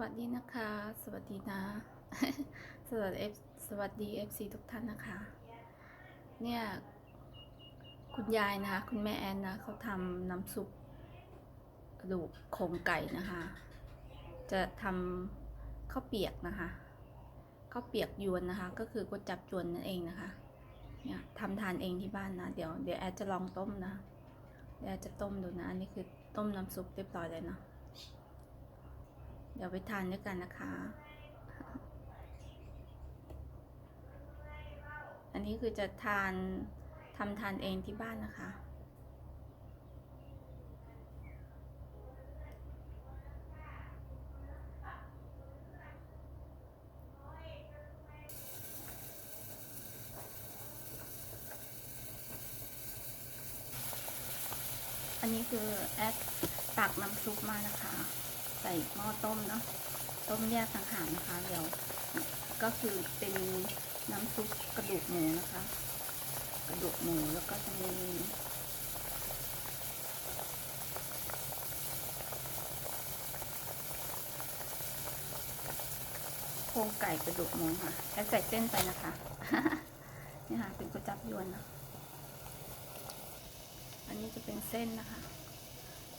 วัสดีนะคะ สวัสดีนะ สวัสดีสวัสดี FC ทุกท่านนะคะ เนี่ย คุณยายนะคะ คุณแม่แอนนะเขาทำน้ำซุปกระดูกโครงไก่นะคะ จะทำข้าวเปียกนะคะข้าวเปียกยวนนะคะ ก็คือก๋วยจับยวนนั่นเองนะคะ เนี่ยทำทานเองที่บ้านนะ เดี๋ยวเดี๋ยวแอดจะลองต้มนะ เดี๋ยวแอดจะต้มดูนะ อันนี้คือต้มน้ำซุปเรียบร้อยเลยนะ เดี๋ยวไปทานด้วยกันนะคะ อันนี้คือจะทานทำทานเองที่บ้านนะคะ อันนี้คือแอดตักน้ำซุปมานะคะ ใส่หม้อต้มเนาะต้มแยกต่างหากนะคะ เดี๋ยวก็คือเป็นน้ำซุปกระดูกหมูนะคะ กระดูกหมูแล้วก็จะมีโครงไก่กระดูกหมูค่ะแอบใส่เส้นไปนะคะนี่ค่ะเป็นก๋วยจับยวนนะอันนี้จะเป็นเส้นนะคะ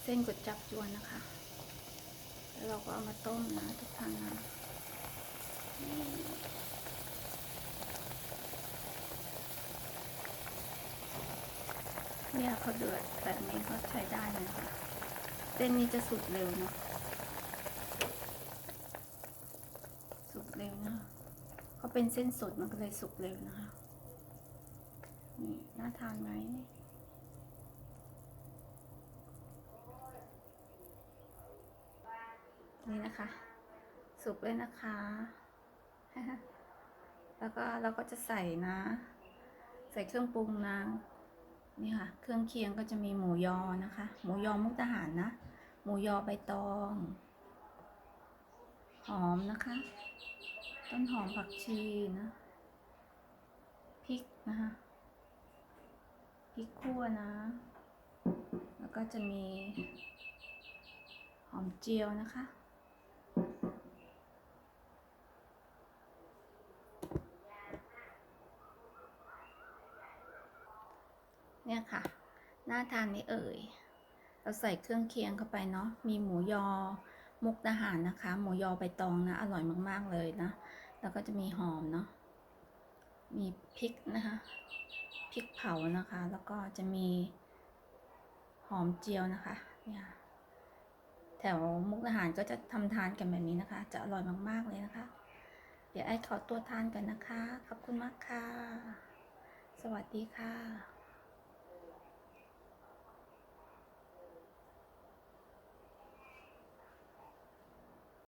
เส้นก๋วยจับยวนนะคะ แล้วเราก็เอามาต้มนะทุกท่านนะเนี่ยเขาเดือดแบบนี้ก็ใช้ได้เลยค่ะเส้นนี้จะสุกเร็วเนาะสุกเร็วนะเขาเป็นเส้นสดมันก็เลยสุกเร็วนะคะนี่น่าทานไหมนี่ นี่นะคะ สุกเลยนะคะ แล้วก็เราก็จะใส่นะ ใส่เครื่องปรุงนะนี่ค่ะ เครื่องเคียงก็จะมีหมูยอนะคะ หมูยอมุกทหารนะ หมูยอใบตอง หอมนะคะ ต้นหอมผักชีนะพริกนะคะพริกขั่วนะ แล้วก็จะมีหอมเจียวนะคะ เนี่ยค่ะ น่าทานนี่เอ่ย เราใส่เครื่องเคียงเข้าไปเนาะ มีหมูยอ มุกดาหารนะคะ หมูยอใบตองนะ อร่อยมากๆเลยนะ แล้วก็จะมีหอมเนาะ มีพริกนะคะ พริกเผานะคะ แล้วก็จะมีหอมเจียวนะคะ เนี่ย แถวมุกดาหารก็จะทำทานกันแบบนี้นะคะ จะอร่อยมากๆเลยนะคะ เดี๋ยวไอ้ขอตัวทานกันนะคะ ขอบคุณมากค่ะ สวัสดีค่ะ